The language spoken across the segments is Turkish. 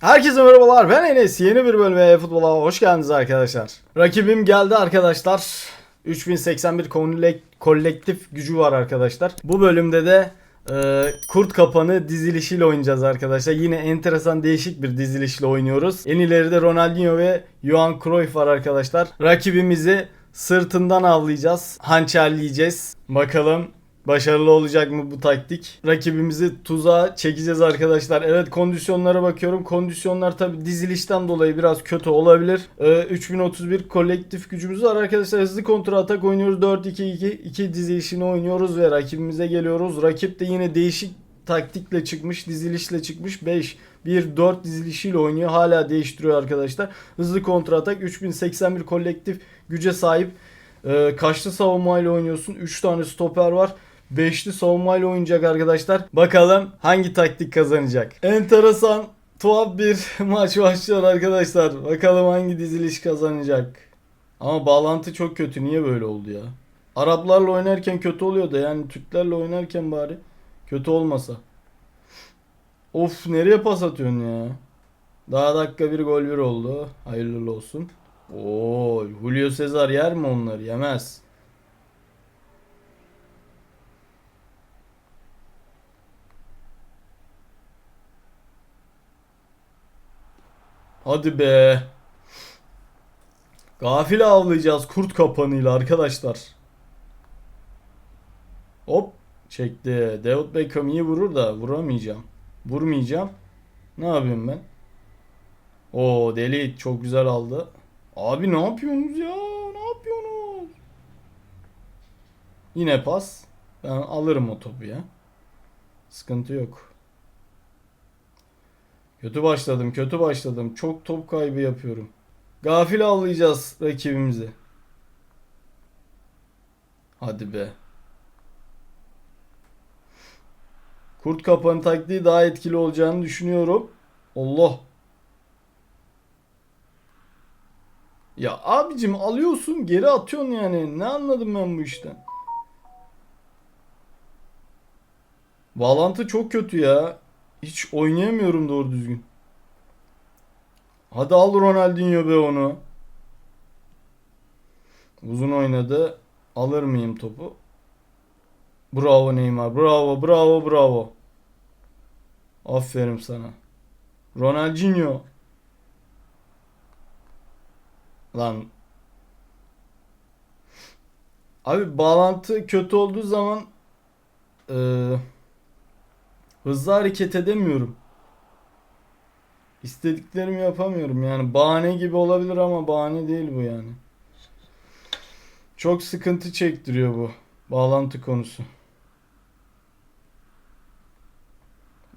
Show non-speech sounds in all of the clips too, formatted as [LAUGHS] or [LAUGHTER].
Herkese merhabalar ben Enes yeni bir bölüme futbola hoş geldiniz arkadaşlar. Rakibim geldi arkadaşlar. 3081 kolek- kolektif gücü var arkadaşlar. Bu bölümde de e, kurt kapanı dizilişiyle oynayacağız arkadaşlar. Yine enteresan değişik bir dizilişle oynuyoruz. En ileride Ronaldinho ve Johan Cruyff var arkadaşlar. Rakibimizi sırtından avlayacağız. Hançerleyeceğiz. Bakalım Başarılı olacak mı bu taktik? Rakibimizi tuzağa çekeceğiz arkadaşlar. Evet kondisyonlara bakıyorum. Kondisyonlar tabi dizilişten dolayı biraz kötü olabilir. Ee, 3031 kolektif gücümüz var arkadaşlar. Hızlı kontra atak oynuyoruz. 4-2-2 2 dizilişini oynuyoruz ve rakibimize geliyoruz. Rakip de yine değişik taktikle çıkmış, dizilişle çıkmış. 5 1 4 dizilişiyle oynuyor. Hala değiştiriyor arkadaşlar. Hızlı kontra atak 3081 kolektif güce sahip. Ee, kaçlı savunmayla oynuyorsun? 3 tane stoper var. Beşli savunmayla oynayacak arkadaşlar. Bakalım hangi taktik kazanacak. Enteresan tuhaf bir [LAUGHS] maç başlıyor arkadaşlar. Bakalım hangi diziliş kazanacak. Ama bağlantı çok kötü. Niye böyle oldu ya? Araplarla oynarken kötü oluyor da yani Türklerle oynarken bari kötü olmasa. Of nereye pas atıyorsun ya? Daha dakika bir gol bir oldu. Hayırlı olsun. Oo, Julio Cesar yer mi onları? Yemez. Hadi be. Gafil avlayacağız kurt kapanıyla arkadaşlar. Hop çekti. David Beckham iyi vurur da vuramayacağım. Vurmayacağım. Ne yapıyorum ben? Oo deli çok güzel aldı. Abi ne yapıyorsunuz ya? Ne yapıyorsunuz? Yine pas. Ben alırım o topu ya. Sıkıntı yok. Kötü başladım, kötü başladım. Çok top kaybı yapıyorum. Gafil avlayacağız rakibimizi. Hadi be. Kurt kapanı taktiği daha etkili olacağını düşünüyorum. Allah. Ya abicim alıyorsun geri atıyorsun yani. Ne anladım ben bu işten? Bağlantı çok kötü ya. Hiç oynayamıyorum doğru düzgün. Hadi al Ronaldinho be onu. Uzun oynadı. Alır mıyım topu? Bravo Neymar. Bravo, bravo, bravo. Aferin sana. Ronaldinho. Lan. Abi bağlantı kötü olduğu zaman eee hızlı hareket edemiyorum. İstediklerimi yapamıyorum yani bahane gibi olabilir ama bahane değil bu yani. Çok sıkıntı çektiriyor bu bağlantı konusu.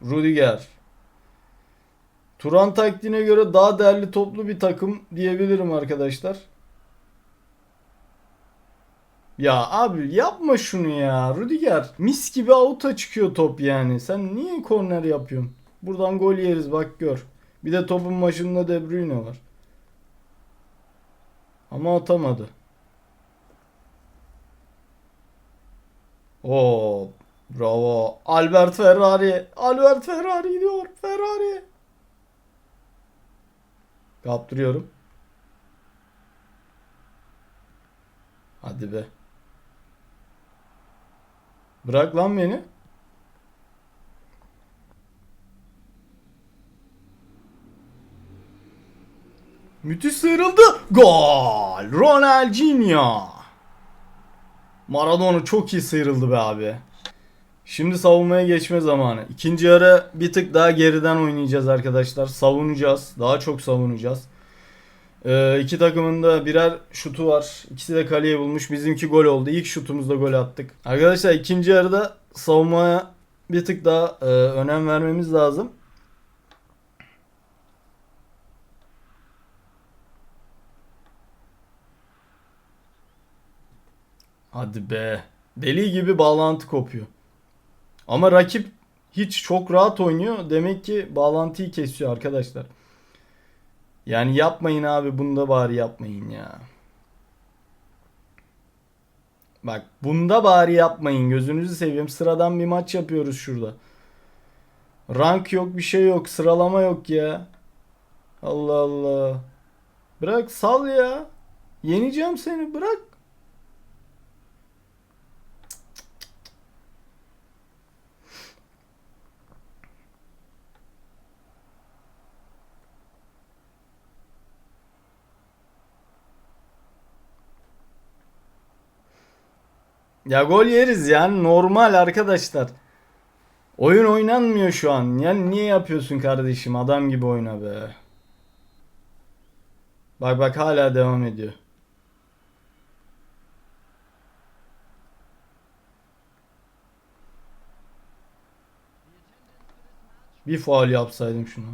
Rudiger. Turan taktiğine göre daha değerli toplu bir takım diyebilirim arkadaşlar. Ya abi yapma şunu ya. Rudiger mis gibi avuta çıkıyor top yani. Sen niye korner yapıyorsun? Buradan gol yeriz bak gör. Bir de topun başında De Bruyne var. Ama atamadı. Oo, bravo. Albert Ferrari. Albert Ferrari gidiyor. Ferrari. Kaptırıyorum. Hadi be. Bırak lan beni. Müthiş sıyrıldı. Gol. Ronaldinho. Maradona çok iyi sıyrıldı be abi. Şimdi savunmaya geçme zamanı. İkinci yarı bir tık daha geriden oynayacağız arkadaşlar. Savunacağız. Daha çok savunacağız. Ee, iki takımın da birer şutu var. İkisi de kaleye bulmuş. Bizimki gol oldu. İlk şutumuzda gol attık. Arkadaşlar ikinci yarıda savunmaya bir tık daha e, önem vermemiz lazım. Hadi be. Deli gibi bağlantı kopuyor. Ama rakip hiç çok rahat oynuyor. Demek ki bağlantıyı kesiyor arkadaşlar. Yani yapmayın abi bunda bari yapmayın ya. Bak bunda bari yapmayın gözünüzü seveyim. Sıradan bir maç yapıyoruz şurada. Rank yok bir şey yok sıralama yok ya. Allah Allah. Bırak sal ya. Yeneceğim seni bırak. Ya gol yeriz yani normal arkadaşlar. Oyun oynanmıyor şu an. Yani niye yapıyorsun kardeşim? Adam gibi oyna be. Bak bak hala devam ediyor. Bir faul yapsaydım şunu.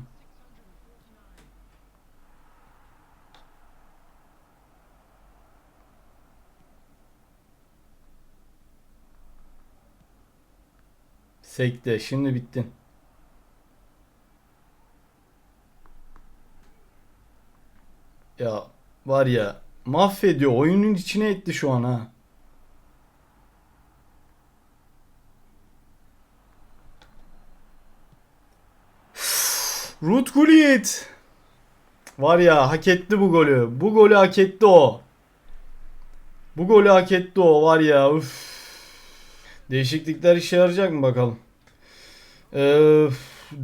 Sekte. Şimdi bittin. Ya var ya mahvediyor. Oyunun içine etti şu an ha. [SIGHS] Ruth Gullit. Var ya hak etti bu golü. Bu golü hak etti o. Bu golü hak etti o var ya. Üf. Değişiklikler işe yarayacak mı bakalım. Ee,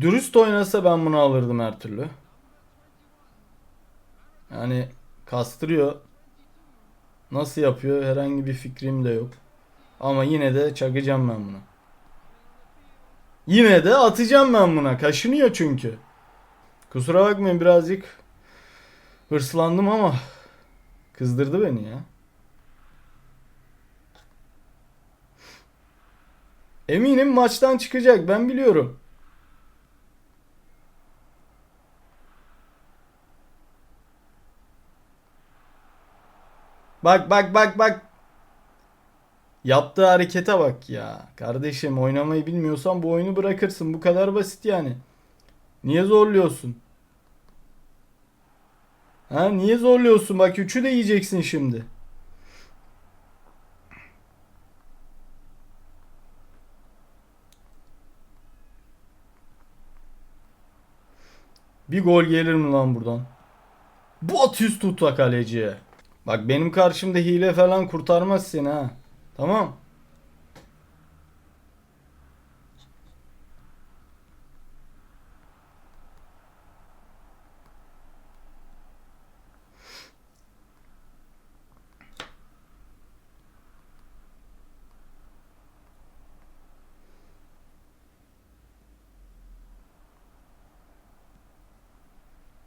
dürüst oynasa ben bunu alırdım her türlü. Yani kastırıyor. Nasıl yapıyor herhangi bir fikrim de yok. Ama yine de çakacağım ben buna. Yine de atacağım ben buna. Kaşınıyor çünkü. Kusura bakmayın birazcık hırslandım ama kızdırdı beni ya. Eminim maçtan çıkacak ben biliyorum. Bak bak bak bak. Yaptığı harekete bak ya. Kardeşim oynamayı bilmiyorsan bu oyunu bırakırsın. Bu kadar basit yani. Niye zorluyorsun? Ha niye zorluyorsun? Bak üçü de yiyeceksin şimdi. Bir gol gelir mi lan buradan? Bot yüz tuta kaleciye. Bak benim karşımda hile falan kurtarmaz seni ha. Tamam.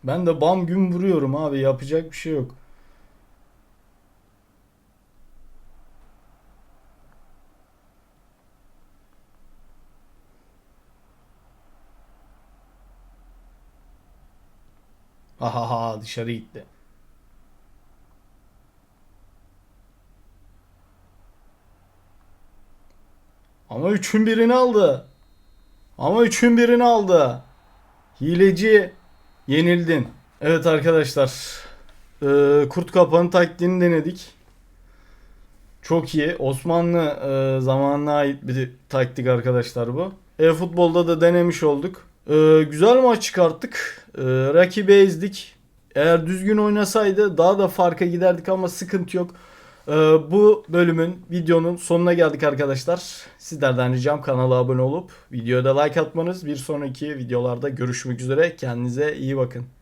Ben de bam gün vuruyorum abi yapacak bir şey yok. Ahaha dışarı gitti. Ama üçün birini aldı. Ama üçün birini aldı. Hileci yenildin. Evet arkadaşlar. Ee, kurt kapanı taktiğini denedik. Çok iyi. Osmanlı e, zamanına ait bir taktik arkadaşlar bu. E-futbolda da denemiş olduk. Ee, güzel maç çıkarttık. Ee, rakibi ezdik. Eğer düzgün oynasaydı daha da farka giderdik ama sıkıntı yok. Ee, bu bölümün videonun sonuna geldik arkadaşlar. Sizlerden ricam kanala abone olup videoda like atmanız. Bir sonraki videolarda görüşmek üzere. Kendinize iyi bakın.